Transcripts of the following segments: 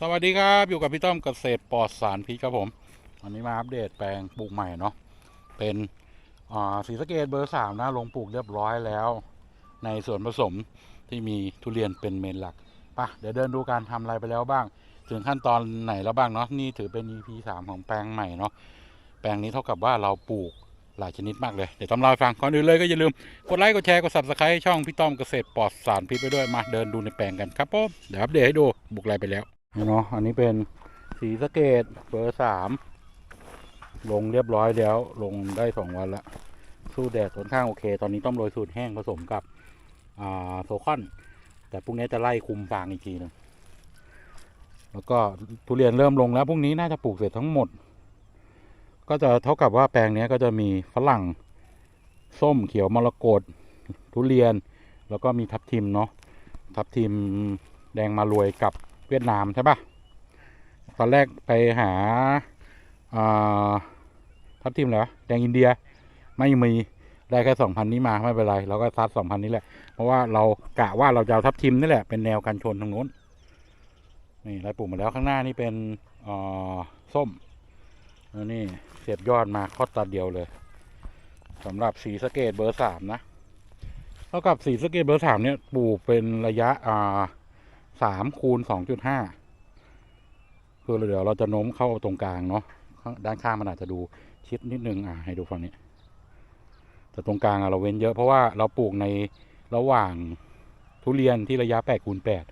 สวัสดีครับ อยู่กับพี่ต้อมเกษตรปลอดสารพิษครับผมวันนี้มาอัปเดตแปลงปลูกใหม่เนาะเป็นสีสเกตเบอร์สามนะลงปลูกเรียบร้อยแล้ว ในส่วนผสมที่มีทุเรียนเป็นเมนหลักปะเดี๋ยวเดินดูการทำอะไรไปแล้วบ้าง ถึงขั้นตอนไหนแล้วบ้างเนาะนี่ถือเป็น EP สามของแปลงใหม่เนาะแปลงนี้เท่ากับว่าเราปลูกหลายชนิดมากเลยเดี๋ยวต้อมเล่าให้ฟังก่อนอื่นเลยก็อย่าลืมกดไลค์กดแชร์กด subscribe ช่องพี่ต้อมเกษตรปลอดสารพิษไปด้วยมาเดินดูในแปลงกันครับผมเดี๋ยวอัปเดตให้ดูบุกอะไรไปแล้ว เนาะอันนี้เป็นสีสเกตเบอร์สามลงเรียบร้อยแล้ว ลงได้สองวันละสู้แดดค่อนข้างโอเค ตอนนี้ต้องโรยสูตรแห้งผสมกับโซคอน แต่พรุ่งนี้จะไล่คุมฟางอีกทีหนึงแล้วก็ทุเรียนเริ่มลงแล้วพรุ่งนี้น่าจะปลูกเสร็จทั้งหมด ก็จะเท่ากับว่าแปลงนี้ก็จะมีฝรั่งส้มเขียวมรกตทุเรียน แล้วก็มีทับทิมเนาะทับทิมแดงมารวยกับ เวียดนามใช่ปะตอนแรกไปหาทัพทีมเหรอแดงอินเดียไม่มีได้แค่สองพันนี้มาไม่เป็นไรเราก็ซัดสองพันนี้แหละ เพราะว่าเรากะว่าเราจะเอาทัพทีมนี่แหละเป็นแนวกันชนทางโน้นนี่เรปลูกมาแล้วข้างหน้านี่เป็นอ่าส้มแล้วนี่เสียบยอดมาคอดตาเดียวเลยสำหรับสีสเกตเบอร์สามนะเท่ากับสีสเกตเบอร์สามเนี่ยปลูกเป็นระยะอ่า สามคูณสองจุดห้าคือเดี๋ยวเราจะโน้มเข้าตรงกลางเนาะด้านข้างมันอาจจะดูชิดนิดนึงอะให้ดูฝั่งนี้ แต่ตรงกลางอะเราเว้นเยอะเพราะว่าเราปลูกในระหว่างทุเรียนที่ระยะแปดคูณแปด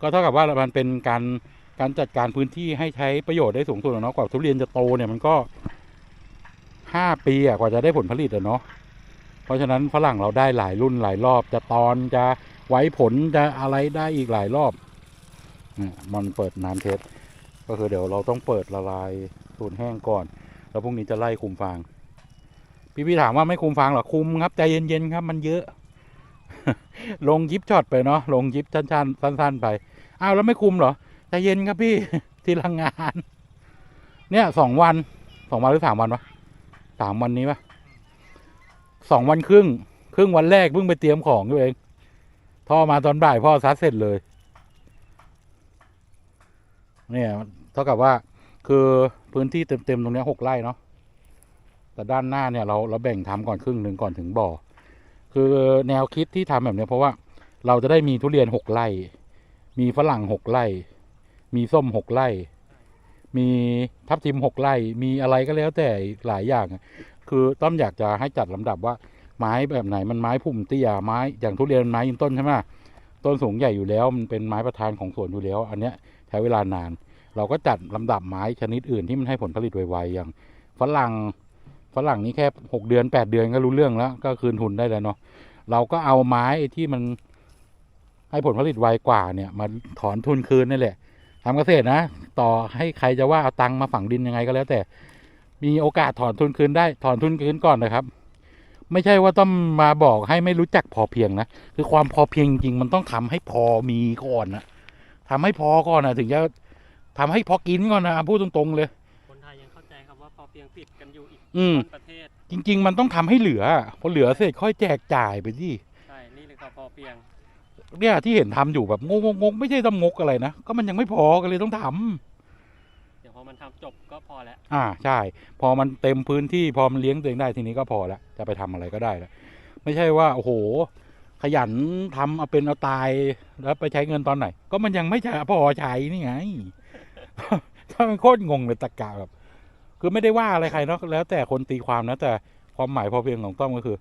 ก็เท่ากับว่ามันเป็นการการจัดการพื้นที่ให้ใช้ประโยชน์ได้สูงสุดเนาะกว่าทุเรียนจะโตเนี่ยมันก็ห้าปีอะกว่าจะได้ผลผลิตอะเนาะเพราะฉะนั้นฝรั่งเราได้หลายรุ่นหลายรอบจะตอนจะ ไว้ผลจะอะไรได้อีกหลายรอบมันเปิดน้ำเทสก็คือเดี๋ยวเราต้องเปิดละลายสูตรแห้งก่อน แล้วพรุ่งนี้จะไล่คุมฟาง พี่พี่ถามว่าไม่คุมฟางหรอคุมครับใจเย็นๆครับ มันเยอะ ลงยิบช็อตไปเนาะลงยิบสั้นๆสั้น ๆ ไปอ้าวแล้วไม่คุมเหรอใจเย็นครับพี่ทีละงาน เนี่ยสองวันสองวันหรือสามวันวะสามวันนี้ปะสองวันครึ่ง ครึ่งวันแรกเพิ่งไปเตรียมของอยู่เอง พ่อมาตอนบ่ายพ่อซัดเสร็จเลย เนี่ยเท่ากับว่าคือพื้นที่เต็มๆตรงนี้หกไร่เนาะแต่ด้านหน้าเนี่ยเราเราแบ่งทำก่อนครึ่งหนึ่งก่อนถึงบ่อ คือแนวคิดที่ทำแบบเนี้ยเพราะว่าเราจะได้มีทุเรียนหกไร่ มีฝรั่งหกไร่ มีส้มหกไร่ มีทับทิมหกไร่ มีอะไรก็แล้วแต่หลายอย่าง คือต้อมอยากจะให้จัดลำดับว่า ไม้แบบไหนมันไม้พุ่มเตี้ยไม้อย่างทุเรียนไม้ยืนต้นใช่ไหมต้นสูงใหญ่อยู่แล้วมันเป็นไม้ประธานของสวนอยู่แล้ว อันเนี้ยใช้เวลานาน เราก็จัดลำดับไม้ชนิดอื่นที่มันให้ผลผลิตไวๆอย่างฝรั่งฝรั่งนี่แค่หกเดือนแปดเดือนก็รู้เรื่องแล้ว ก็คืนทุนได้แล้วเนาะเราก็เอาไม้ที่มันให้ผลผลิตไวกว่าเนี่ยมาถอนทุนคืนนี่แหละทำเกษตรนะ ต่อให้ใครจะว่าเอาตังค์มาฝังดินยังไงก็แล้วแต่ มีโอกาสถอนทุนคืนได้ถอนทุนคืนก่อนนะครับ ไม่ใช่ว่าต้องมาบอกให้ไม่รู้จักพอเพียงนะคือความพอเพียงจริงๆมันต้องทำให้พอมีก่อนนะทำให้พอก่อนนะถึงจะทำให้พอกินก่อนนะพูดตรงๆเลย คนไทยยังเข้าใจครับว่าพอเพียงผิดกันอยู่อีกอืมคนประเทศ จริง ๆ มันต้องทำให้เหลือพอเหลือเสร็จค่อยแจกจ่ายไปที่ใช่นี่เลยก็พอเพียงเนี่ยที่เห็นทำอยู่แบบงงงๆไม่ใช่ตำงกอะไรนะก็มันยังไม่พอก็เลยต้องทำเดี๋ยวพอ มันทำจบก็พอแล้ว อ่าใช่ พอมันเต็มพื้นที่พอมันเลี้ยงตัวเองได้ทีนี้ก็พอแล้วจะไปทำอะไรก็ได้แล้วไม่ใช่ว่าโอ้โห ขยันทำเอาเป็นเอาตายแล้วไปใช้เงินตอนไหน ก็มันยังไม่ใช่พอใช้นี่ไงถ้ามันโคตรงงเลยตะกะแบบคือไม่ได้ว่าอะไรใครเนาะแล้วแต่คนตีความนะแต่ความหมายพอเพียงของต้อมก็คือ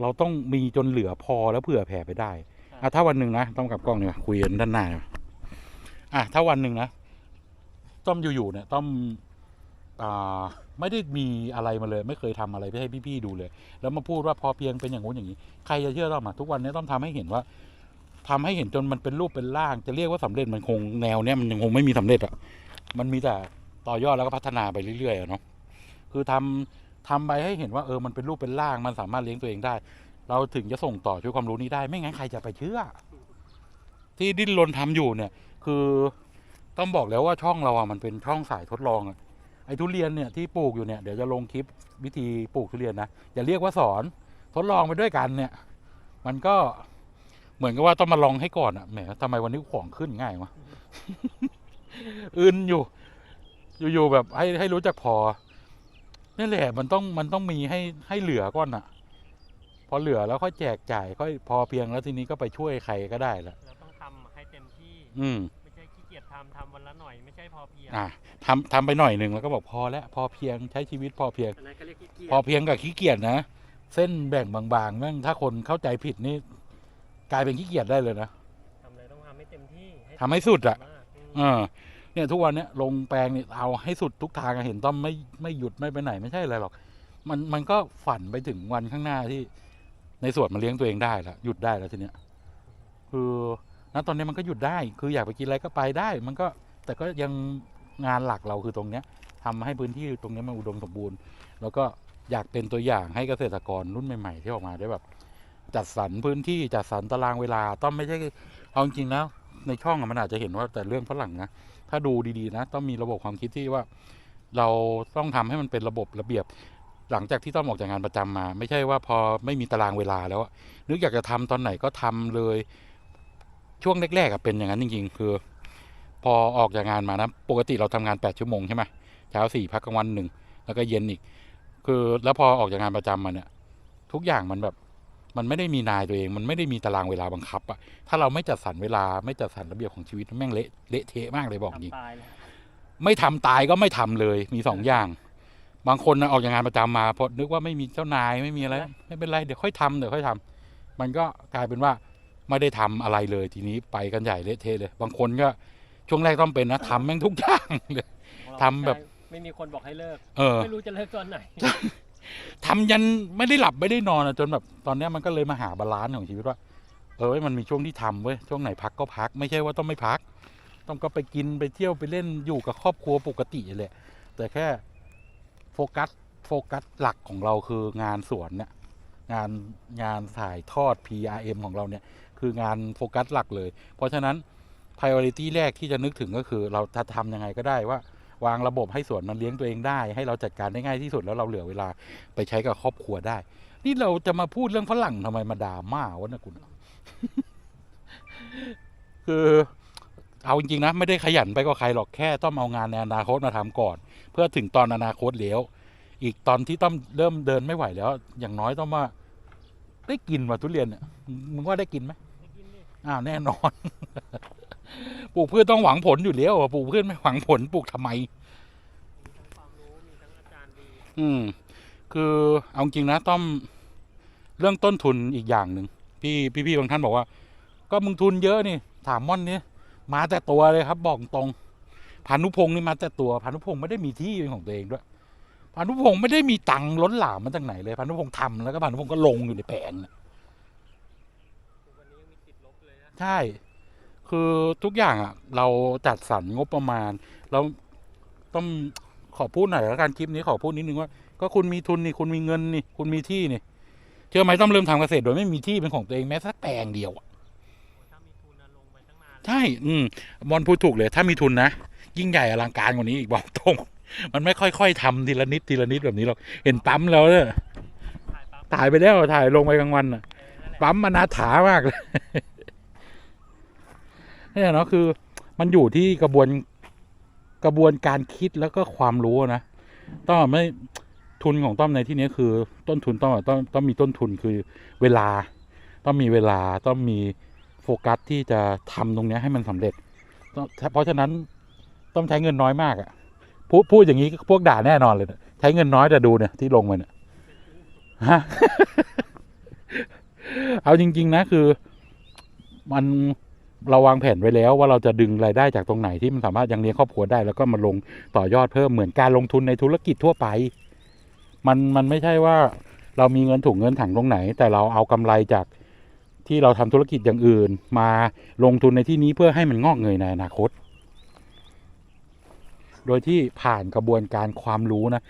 เราต้องมีจนเหลือพอแล้วเผื่อแผ่ไปได้อะถ้าวันหนึ่งนะ ต้อมกับกล้องเนี่ยคุยกันด้านหน้าเนี่ยอะถ้าวันหนึ่งนะ ต้อมอยู่ๆเนี่ยต้อมอไม่ได้มีอะไรมาเลย ไม่เคยทำอะไรไปให้พี่ๆดูเลย แล้วมาพูดว่าพอเพียงเป็นอย่างงู้นอย่างนี้ ใครจะเชื่อเรามาทุกวันนี้ต้องทำให้เห็นว่าทำให้เห็นจนมันเป็นรูปเป็นร่าง จะเรียกว่าสำเร็จมันคงแนวเนี้ยมันยังคงไม่มีสำเร็จอะมันมีแต่ต่อยอดแล้วก็พัฒนาไปเรื่อยๆเนาะคือทำทำไปให้เห็นว่าเออมันเป็นรูปเป็นร่างมันสามารถเลี้ยงตัวเองได้ เราถึงจะส่งต่อช่วยความรู้นี้ได้ ไม่งั้นใครจะไปเชื่อ ที่ดิ้นรนทำอยู่เนี่ย คือ ต้องบอกแล้วว่าช่องเราอะมันเป็นช่องสายทดลองอะไอ้ทุเรียนเนี่ยที่ปลูกอยู่เนี่ยเดี๋ยวจะลงคลิปวิธีปลูกทุเรียนนะอย่าเรียกว่าสอนทดลองไปด้วยกันเนี่ย มันก็เหมือนกับว่าต้องมาลองให้ก่อนอะแหมทำไมวันนี้ของขึ้นง่ายวะอื่นอยู่ อยู่ๆแบบให้ให้รู้จักพอนี่แหละมันต้องมันต้องมีให้ให้เหลือก่อนอะพอเหลือแล้วค่อยแจกจ่ายค่อยพอเพียงแล้วทีนี้ก็ไปช่วยใครก็ได้ละเราต้องทำให้เต็มที่ อืมำทำวันละหน่อยไม่ใช่พอเพียงอะทำทำไปหน่อยหนึ่งแล้วก็บอกพอแล้วพอเพียงใช้ชีวิตพอเพียง อันนั้นก็เรียกขี้เกียจพอเพียงกับขี้เกียจนะ เส้นแบ่งบางๆแม่งถ้าคนเข้าใจผิดนี่กลายเป็นขี้เกียจได้เลยนะ ทำอะไรต้องทำให้เต็มที่ทำให้สุดอะ มากอืมเออเนี่ยทุกวันเนี้ยลงแปลงเนี่ยเอาให้สุดทุกทางอะเห็นต้อมไม่ไม่หยุดไม่ไปไหนไม่ใช่อะไรหรอก มันมันก็ฝันไปถึงวันข้างหน้าที่ ในส่วนมันเลี้ยงตัวเองได้แล้วหยุดได้แล้วทีเนี้ยคือ ณตอนนี้มันก็หยุดได้ คืออยากไปกินอะไรก็ไปได้ มันก็แต่ก็ยังงานหลักเราคือตรงเนี้ยทำให้พื้นที่ตรงนี้มันอุดมสมบูรณ์ แล้วก็อยากเป็นตัวอย่างให้เกษตรกรรุ่นใหม่ ๆ ที่ออกมาได้แบบ จัดสรรพื้นที่จัดสรรตารางเวลา ต้องไม่ใช่เอาจริงๆนะในช่องมันอาจจะเห็นว่าแต่เรื่องฝรั่งนะถ้าดูดีๆนะ ต้องมีระบบความคิดที่ว่า เราต้องทำให้มันเป็นระบบระเบียบ หลังจากที่ต้องออกจากงานประจำมา ไม่ใช่ว่าพอไม่มีตารางเวลาแล้วนึกอยากจะทำตอนไหนก็ทำเลย ช่วงแรกๆอะเป็นอย่างนั้นจริงๆ คือ พอออกจากงานมานะปกติเราทำงานแปดชั่วโมงใช่ไหมเช้าสี่พักกลางวันหนึ่งแล้วก็เย็นอีก คือแล้วพอออกจากงานประจำมาเนี่ย ทุกอย่างมันแบบมันไม่ได้มีนายตัวเอง มันไม่ได้มีตารางเวลาบังคับอะถ้าเราไม่จัดสรรเวลาไม่จัดสรรระเบียบของชีวิตแม่งเละเละเทะมากเลยบอกจริงทำตายเลยไม่ทำตายก็ไม่ทำเลยมีสองอย่าง บางคนนะออกจากงานประจำมาเพราะนึกว่าไม่มีเจ้านายไม่มีอะไร ไม่เป็นไรเดี๋ยวค่อยทำเดี๋ยวค่อยทำมันก็กลายเป็นว่า ไม่ได้ทำอะไรเลยทีนี้ไปกันใหญ่เละเทะเลย บางคนก็ช่วงแรกต้องเป็นนะทำแม่งทุกอย่างเลยของเราทำแบบใช่ไม่มีคนบอกให้เลิกเออไม่รู้จะเลิกตอนไหนทำยันไม่ได้หลับไม่ได้นอนอะจนแบบตอนเนี้ยมันก็เลยมาหาบาลานซ์ของชีวิตว่า เออเว้ยมันมีช่วงที่ทำเว้ยช่วงไหนพักก็พัก ไม่ใช่ว่าต้องไม่พัก ต้องก็ไปกินไปเที่ยวไปเล่นอยู่กับครอบครัวปกติแหละแต่แค่โฟกัสโฟกัสหลักของเราคืองานสวนเนี่ยงานงานถ่ายทอด PRM ของเราเนี่ย คืองานโฟกัสหลักเลย เพราะฉะนั้น priority แรกที่จะนึกถึงก็คือ เราจะทำยังไงก็ได้ว่า วางระบบให้สวนมันเลี้ยงตัวเองได้ ให้เราจัดการได้ง่ายที่สุดแล้วเราเหลือเวลาไปใช้กับครอบครัวได้ นี่เราจะมาพูดเรื่องฝรั่งทำไมมาด่ามาวะนะคุณคือเอาจริงๆนะไม่ได้ขยันไปกว่าใครหรอกแค่ต้องเอางานในอนาคตมาทำก่อน เพื่อถึงตอนอนาคตแล้วอีกตอนที่ต้องเริ่มเดินไม่ไหวแล้ว อย่างน้อยต้องมาได้กินว่ะทุเรียนเนี่ยมึงว่าได้กินไหม อ้าวแน่นอน ปลูกพืชต้องหวังผลอยู่แล้วอะปลูกพืชไม่หวังผลปลูกทำไมมีทั้งความรู้มีทั้งอาจารย์ดีอืม คือเอาจริงนะต้อมเรื่องต้นทุนอีกอย่างหนึ่งพี่พี่พี่บางท่านบอกว่า ก็มึงทุนเยอะนี่ ถามม่อนนี่มาแต่ตัวเลยครับ บอกตรงพานุพงศ์นี่มาแต่ตัวพานุพงศ์ไม่ได้มีที่เป็นของตัวเองด้วยพานุพงศ์ไม่ได้มีตังค์ล้นหลามมาจากไหนเลยพานุพงศ์ทำแล้วก็พานุพงศ์ก็ลงอยู่ในแผนน่ะ ทุกวันนี้ยังมีติดลบเลยนะ ใช่ คือทุกอย่างอะ เราจัดสรรงบประมาณ เราต้องขอพูดหน่อยแล้วกันคลิปนี้ขอพูดนิดนึงว่า ก็คุณมีทุนนี่คุณมีเงินนี่ คุณมีที่นี่เชื่อไหมต้องเริ่มทำเกษตรโดยไม่มีที่เป็นของตัวเองแม้สักแปลงเดียวอะโอ้ถ้ามีทุนนะลงไปตั้งนานแล้วใช่ อืมบอลพูดถูกเลย ถ้ามีทุนนะ ยิ่งใหญ่อลังการกว่านี้อีกบอกตรง มันไม่ค่อยๆทำทีละนิดทีละนิดแบบนี้หรอก เห็นปั๊มแล้วเนี่ยถ่ายปั๊บถ่ายไปแล้วถ่ายลงไปกลางวันอะเออนั่นแหละปั๊มมันนาถามากเลย นี่เนาะคือมันอยู่ที่กระบวนกระบวนการคิดแล้วก็ความรู้นะต้องไม่ทุนของต้อมในที่นี้คือต้นทุนต้องต้องต้องมีต้นทุนคือเวลา ต้องมีเวลาต้องมีโฟกัสที่จะทำตรงนี้ให้มันสำเร็จ เพราะฉะนั้นต้องใช้เงินน้อยมากอะ่ะพูดพูดอย่างนี้พวกด่าแน่นอนเลยนะใช้เงินน้อยแต่ดูเนี่ยที่ลงมาเนี่ยฮะเอาจริง ๆ นะคือ มัน เราวางแผนไว้แล้วว่าเราจะดึงรายได้จากตรงไหนที่มันสามารถยังเลี้ยงครอบครัวได้ แล้วก็มาลงต่อยอดเพิ่มเหมือนการลงทุนในธุรกิจทั่วไป มันมันไม่ใช่ว่าเรามีเงินถุงเงินถังตรงไหน แต่เราเอากำไรจากที่เราทำธุรกิจอย่างอื่น มาลงทุนในที่นี้เพื่อให้มันงอกเงยในอนาคต โดยที่ผ่านกระบวนการความรู้นะ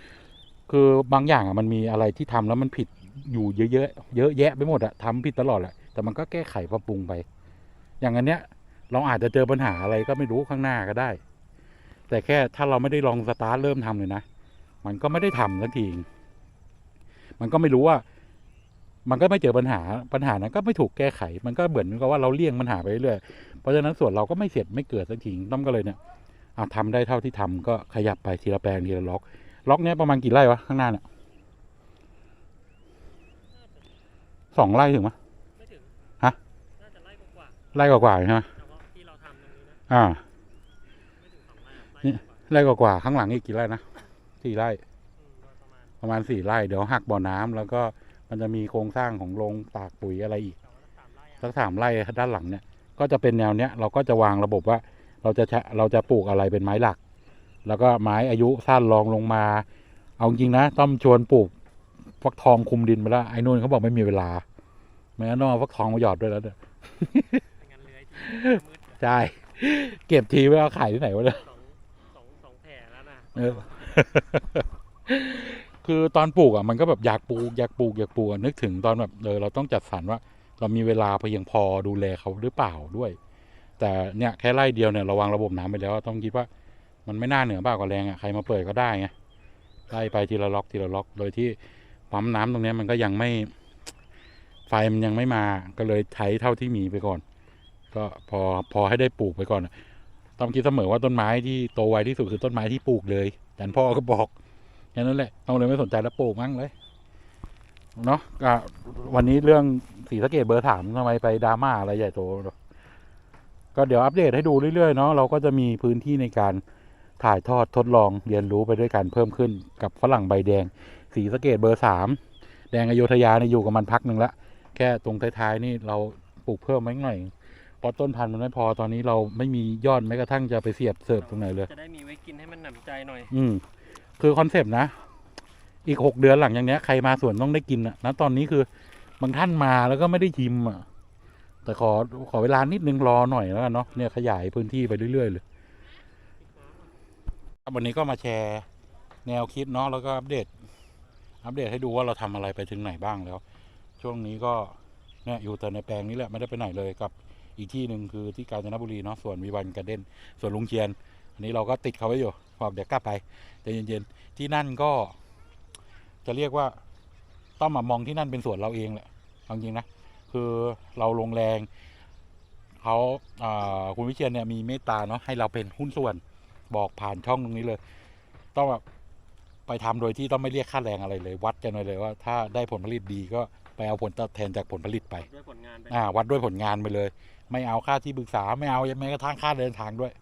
คือบางอย่างอะมันมีอะไรที่ทำแล้วมันผิดอยู่เยอะๆเยอะแยะไปหมดอะทำผิดตลอดแหละแต่มันก็แก้ไขปรับปรุงไป อย่างอันเนี้ย เราอาจจะเจอปัญหาอะไรก็ไม่รู้ข้างหน้าก็ได้ แต่แค่ถ้าเราไม่ได้ลองสตาร์ทเริ่มทำเลยนะ มันก็ไม่ได้ทำสักทีมันก็ไม่รู้ว่า มันก็ไม่เจอปัญหาปัญหานั้นก็ไม่ถูกแก้ไข มันก็เหมือนกับว่าเราเลี่ยงปัญหาไปเรื่อยเพราะฉะนั้นส่วนเราก็ไม่เสร็จไม่เกิดสักทีต้อมก็เลยเนี่ยอะทำได้เท่าที่ทำก็ขยับไปทีละแปลงทีละล็อก ล็อกเนี้ยประมาณกี่ไร่วะข้างหน้าเนี่ยสองไร่ถึงไหม ไม่ถึง ฮะ น่าจะไล่กว่า ไร่กว่าๆใช่ไหมๆแต่ว่าที่เราทำตรงนี้นะอ่าไม่ถึงสองไร่อะไล่นี่กว่าไร่กว่าๆข้างหลังอีกกี่ไร่นะสี่ไร่ๆอืมโดยประมาณประมาณสี่ไร่เดี๋ยวหักบ่อน้ำแล้วก็มันจะมีโครงสร้างของโรงตากปุ๋ยอะไรอีกแต่ว่าสามไร่อะสักสามไร่ด้านหลังเนี่ย ก็จะเป็นแนวเนี้ย เราก็จะวางระบบว่า เราจะใช้เราจะปลูกอะไรเป็นไม้หลัก แล้วก็ไม้อายุสั้นรองลงมา เอาจริงนะต้อมชวนปลูกฟักทองคุมดินไปแล้วไอ้นู่นเขาบอกไม่มีเวลาไม่งั้นต้องเอาฟักทองมาหยอดด้วยแล้วเนี่ยไม่งั้นเลื้อยทีมืดเลย ใช่เก็บทีไว้เอาขายที่ไหนวะเนี่ยสองสองสองแผลแล้วนะเออ คือตอนปลูกอะมันก็แบบอยากปลูกอยากปลูกอยากปลูกอะนึกถึงตอนแบบเออเราต้องจัดสรรว่า เรามีเวลาเพียงพอดูแลเขาหรือเปล่าด้วย แต่เนี่ยแค่ไร่เดียวเนี่ยเราวางระบบน้ำไปแล้วต้องคิดว่า มันไม่น่าเหนือบ้ากว่าแรงอะใครมาเปิดก็ได้ไงไล่ไปทีละล็อกทีละล็อก โดยที่ปั๊มน้ำตรงเนี้ยมันก็ยังไม่ ไฟมันยังไม่มาก็เลยใช้เท่าที่มีไปก่อน ก็พอพอให้ได้ปลูกไปก่อนต้องคิดเสมอว่าต้นไม้ที่โตไวที่สุดคือต้นไม้ที่ปลูกเลยแต่พ่อก็บอกแค่นั้นแหละต้องเลยไม่สนใจแล้วปลูกมั่งเลยเนาะก็วันนี้เรื่องสีสะเกตเบอร์สามทำไมไปดราม่าอะไรใหญ่โตก็เดี๋ยวอัปเดตให้ดูเรื่อยๆเนาะเราก็จะมีพื้นที่ในการถ่ายทอดทดลองเรียนรู้ไปด้วยกันเพิ่มขึ้นกับฝรั่งใบแดง สีสะเกตเบอร์สามแดงอโยธยาเนี่ยอยู่กับมันพักหนึ่งละแค่ตรงท้ายๆนี่เราปลูกเพิ่มไว้หน่อย พอต้นพันธุ์มันไม่พอตอนนี้เราไม่มียอดแม้กระทั่งจะไปเสียบเสิร์ฟตรงไหนเลย จะได้มีไว้กินให้มันหนำใจหน่อย อืมคือคอนเซปต์นะ อีกหกเดือนหลังอย่างเนี้ยใครมาสวนต้องได้กินอะนะตอนนี้คือบางท่านมาแล้วก็ไม่ได้ชิมอะแต่ขอขอเวลานิดนึงรอหน่อยแล้วกันเนาะเนี่ยขยายพื้นที่ไปเรื่อยๆเลยครับวันนี้ก็มาแชร์แนวคิดเนาะแล้วก็อัปเดต อัปเดตให้ดูว่าเราทำอะไรไปถึงไหนบ้างแล้ว ช่วงนี้ก็เนี่ยอยู่แต่ในแปลงนี้แหละไม่ได้ไปไหนเลยกับ อีกที่หนึ่งคือที่กาญจนบุรีเนาะส่วนวิวันกร์เด้นส่วนลุงเชียน อันนี้เราก็ติดเขาไว้อยู่บอกเดี๋ยวกลับไปใจเย็นๆที่นั่นก็ จะเรียกว่าต้องมามองที่นั่นเป็นส่วนเราเองแหละจริงๆนะคือเราลงแรงเขาาคุณวิเชียนเนี่ยมีเมตตาเนาะให้เราเป็นหุ้นส่วนบอกผ่านช่องตรงนี้เลย ต้องแบบไปทำโดยที่ต้องไม่เรียกค่าแรงอะไรเลย วัดกันเลยเลยว่าถ้าได้ผลผลิตดีก็ ไปเอาผลตอบแทนจากผลผลิตไปด้วยผลงานไปอ่าวัดด้วยผลงานไปเลย ไม่เอาค่าที่ปรึกษาไม่เอาแม้กระทั่งค่าเดินทางด้วย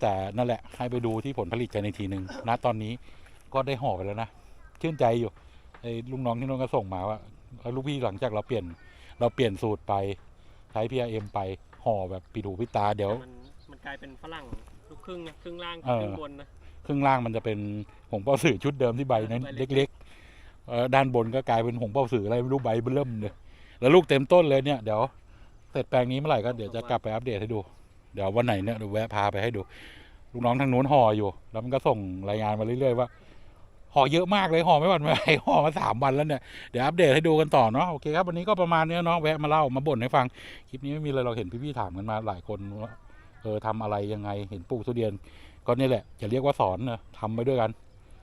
แต่นั่นแหละให้ไปดูที่ผลผลิตกันในทีหนึ่งณตอนนี้ก็ได้ห่อไปแล้วนะชื่นใจอยู่ไอ้ลุงน้องที่น้องก็ส่งมาว่าเออลูกพี่หลังจากเราเปลี่ยน เราเปลี่ยนสูตรไปใช้พีเอ็มไปห่อแบบปีดูพิตาเดี๋ยวมันมันกลายเป็นฝรั่งลูกครึ่งนะครึ่งล่างเออครึ่งบนนะครึ่งล่างมันจะเป็นหงเป้าสื่อชุดเดิมที่ใบนั้นใบเล็กเล็กๆเออ ด้านบนก็กลายเป็นหงเป้าสื่ออะไรไม่รู้ใบเริ่มเลยแล้วลูกเต็มต้นเลยเนี่ยเดี๋ยวเสร็จแปลงนี้เมื่อไหร่ก็เดี๋ยวจะกลับไปอัปเดตให้ดู เดี๋ยววันไหนเนี่ยเดี๋ยวแวะพาไปให้ดูลูกน้องทางนู้นห่ออยู่ แล้วมันก็ส่งรายงานมาเรื่อยๆว่าห่อเยอะมากเลยห่อไม่หวั่นไม่ไหวห่อมาสามวันแล้วเนี่ยเดี๋ยวอัปเดตให้ดูกันต่อเนาะโอเคครับวันนี้ก็ประมาณเนี้ยเนาะแวะมาเล่ามาบ่นให้ฟังคลิปนี้ไม่มีอะไรเราเห็นพี่ๆถามกันมาหลายคนว่าเออทำอะไรยังไงเห็นปลูกทุเรียนก็นี่แหละอย่าเรียกว่าสอนนะทำไปด้วยกัน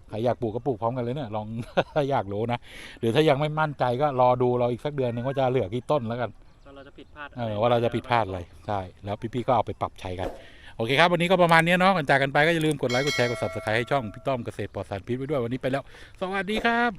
ใครอยากปลูกก็ปลูกพร้อมกันเลยเนี่ยลองถ้าอยากรู้นะหรือถ้ายังไม่มั่นใจก็รอดูเราอีกสักเดือนหนึ่งว่าจะเหลือกี่ต้นแล้วกันว่าเราจะผิดพลาดเออว่าเราจะผิดพลาดอะไรใช่แล้วพี่ๆก็เอาไปปรับใช้กันโอเคครับวันนี้ก็ประมาณนี้เนาะก่อนจากกันไปก็อย่าลืมกดไลค์กดแชร์กด subscribe ให้ช่องพี่ต้อมเกษตรปลอดสารพิษไว้ด้วยวันนี้ไปแล้ว สวัสดีครับ